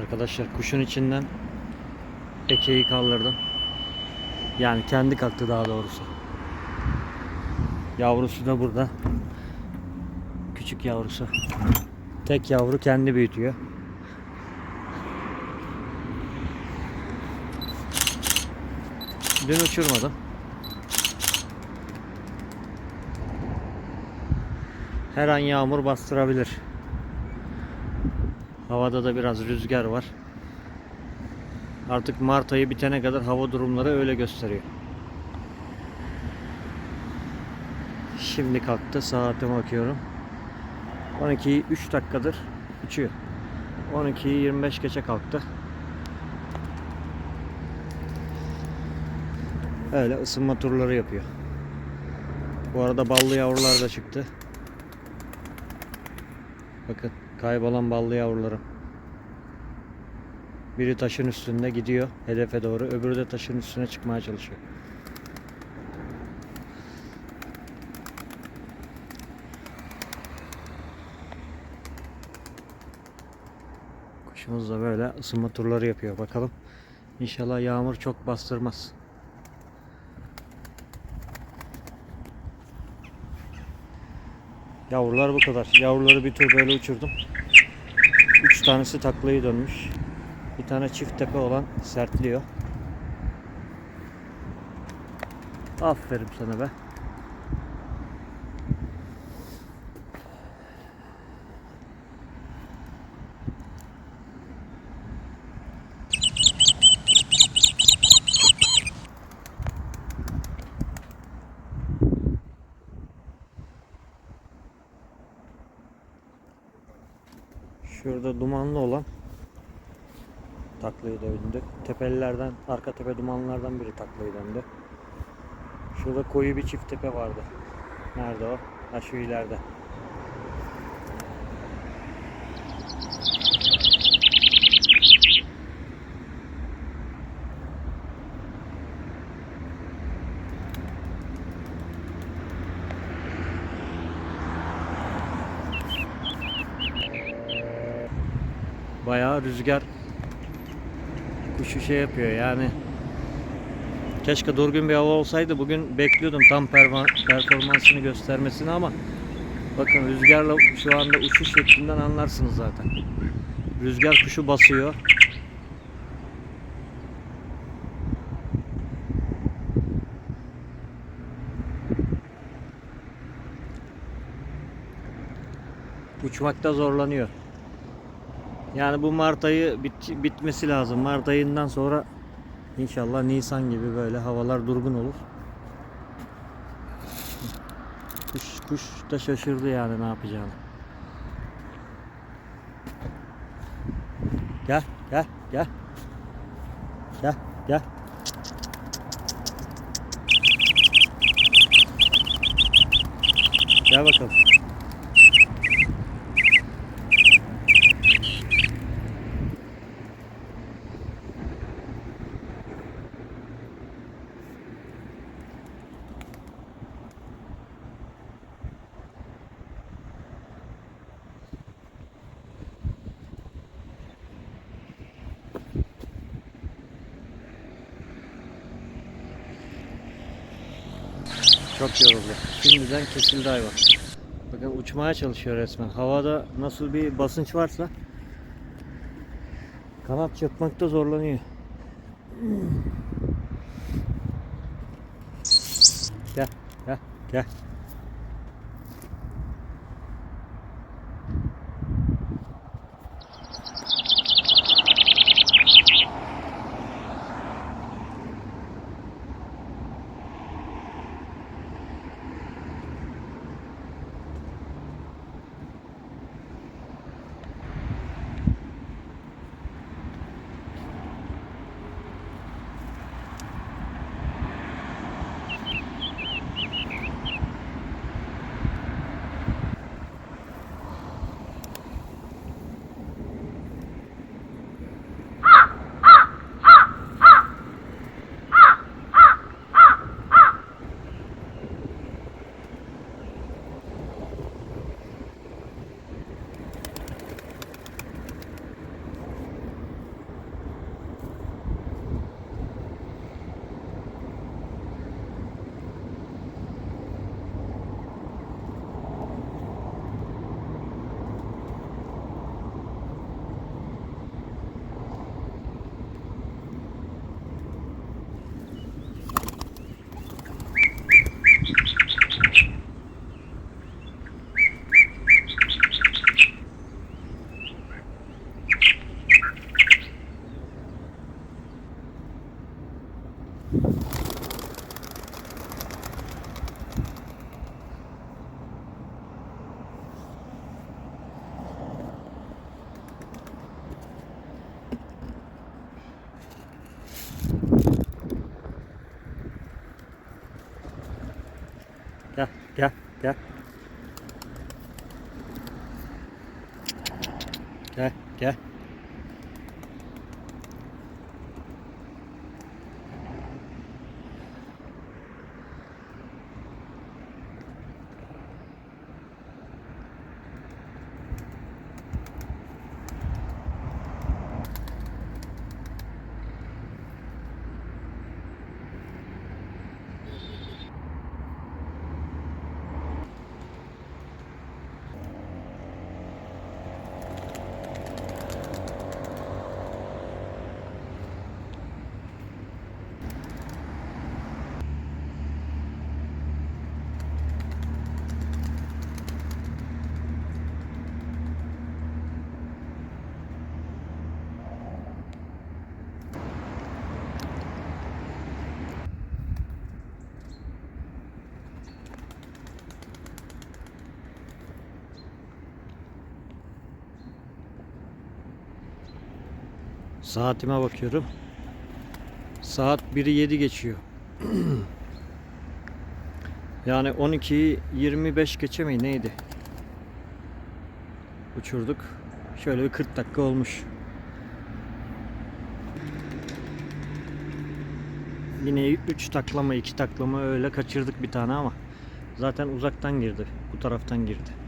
Arkadaşlar kuşun içinden ekeği kaldırdım. Yani kendi kalktı daha doğrusu. Yavrusu da burada. Küçük yavrusu. Tek yavru kendi büyütüyor. Dün uçurmadım. Her an yağmur bastırabilir. Havada da biraz rüzgar var. Artık Mart ayı bitene kadar hava durumları öyle gösteriyor. Şimdi kalktı. Saatime bakıyorum. 12'yi 3 dakikadır uçuyor. 12'yi 25 geçe kalktı. Öyle ısınma turları yapıyor. Bu arada ballı yavrular da çıktı. Bakın kaybolan ballı yavrularım. Biri taşın üstünde gidiyor hedefe doğru. Öbürü de taşın üstüne çıkmaya çalışıyor. Kuşumuz da böyle ısınma turları yapıyor. Bakalım. İnşallah yağmur çok bastırmaz. Yavrular bu kadar. Yavruları bir tur böyle uçurdum. Üç tanesi taklayı dönmüş. Bir tane çift tepe olan sertliyor. Aferin sana be. Şurada dumanlı olan taklayı döndü. Tepelilerden, arka tepe dumanlardan biri taklayı döndü. Şurada koyu bir çift tepe vardı. Nerede o? Ha şu ileride. Bayağı rüzgar kuşu şey yapıyor yani. Keşke durgun bir hava olsaydı bugün bekliyordum tam performansını göstermesini ama bakın rüzgarla şu anda uçuş şeklinden anlarsınız zaten. Rüzgar kuşu basıyor. Uçmakta zorlanıyor. Yani bu Mart ayı bit- bitmesi lazım. Mart ayından sonra inşallah Nisan gibi böyle havalar durgun olur. Kuş, kuş da şaşırdı yani ne yapacağını. Gel, gel, gel. Gel, gel. Gel bakalım. Çok yoruldu. Şimdiden kesildi hayvan. Bakın uçmaya çalışıyor resmen. Havada nasıl bir basınç varsa kanat çırpmakta zorlanıyor. Gel, gel, gel. Gel. Gel, gel. Saatime bakıyorum. Saat 1'i 7 geçiyor. yani 12'yi 25 geçe mi neydi? Uçurduk. Şöyle bir 40 dakika olmuş. Yine 3 taklama 2 taklama öyle kaçırdık bir tane ama zaten uzaktan girdi. Bu taraftan girdi.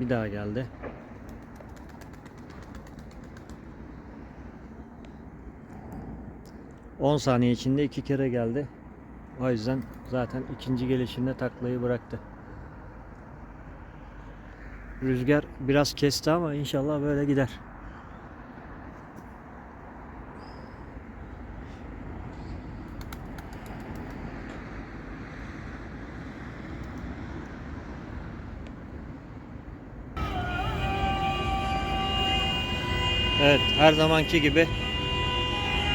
Bir daha geldi. ...10 saniye içinde iki kere geldi. O yüzden zaten ikinci gelişinde taklayı bıraktı. Rüzgar biraz kesti ama inşallah böyle gider. Evet her zamanki gibi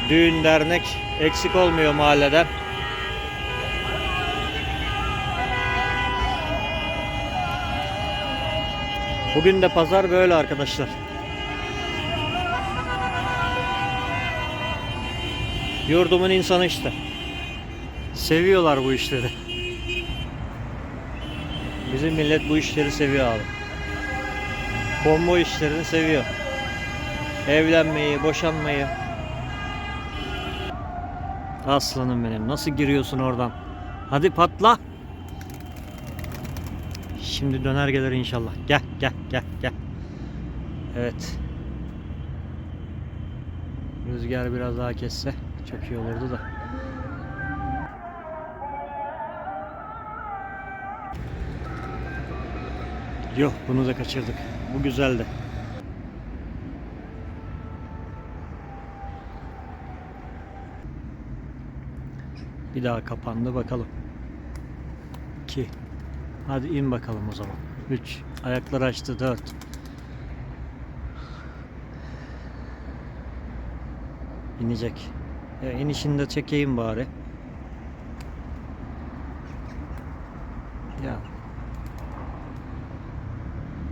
düğün dernek eksik olmuyor mahalleden. Bugün de pazar böyle arkadaşlar. Yurdumun insanı işte. Seviyorlar bu işleri. Bizim millet bu işleri seviyor abi. Combo işlerini seviyor. Evlenmeyi, boşanmayı. Aslanım benim. Nasıl giriyorsun oradan? Hadi patla. Şimdi döner gelir inşallah. Gel, gel, gel, gel. Evet. Rüzgar biraz daha kesse çok iyi olurdu da. Yok, bunu da kaçırdık. Bu güzeldi. Bir daha kapandı bakalım. 2 Hadi in bakalım o zaman. 3 Ayakları açtı 4 İnecek. Ya inişini de çekeyim bari. Ya.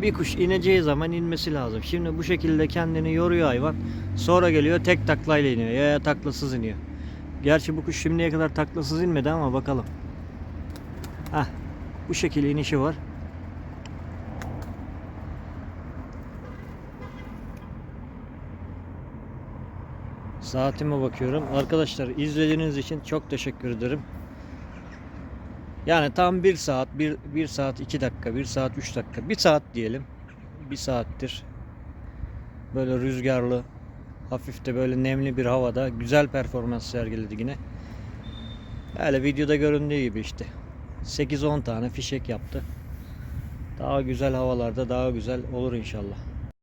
Bir kuş ineceği zaman inmesi lazım. Şimdi bu şekilde kendini yoruyor hayvan. Sonra geliyor tek taklayla iniyor ya taklasız iniyor. Gerçi bu kuş şimdiye kadar taklasız inmedi ama bakalım. Hah. Bu şekilde inişi var. Saatime bakıyorum. Arkadaşlar izlediğiniz için çok teşekkür ederim. Yani tam 1 saat, 1, 1 saat 2 dakika, 1 saat 3 dakika, 1 saat diyelim. 1 saattir. Böyle rüzgarlı, hafif de böyle nemli bir havada güzel performans sergiledi yine. Öyle videoda göründüğü gibi işte. 8-10 tane fişek yaptı. Daha güzel havalarda daha güzel olur inşallah.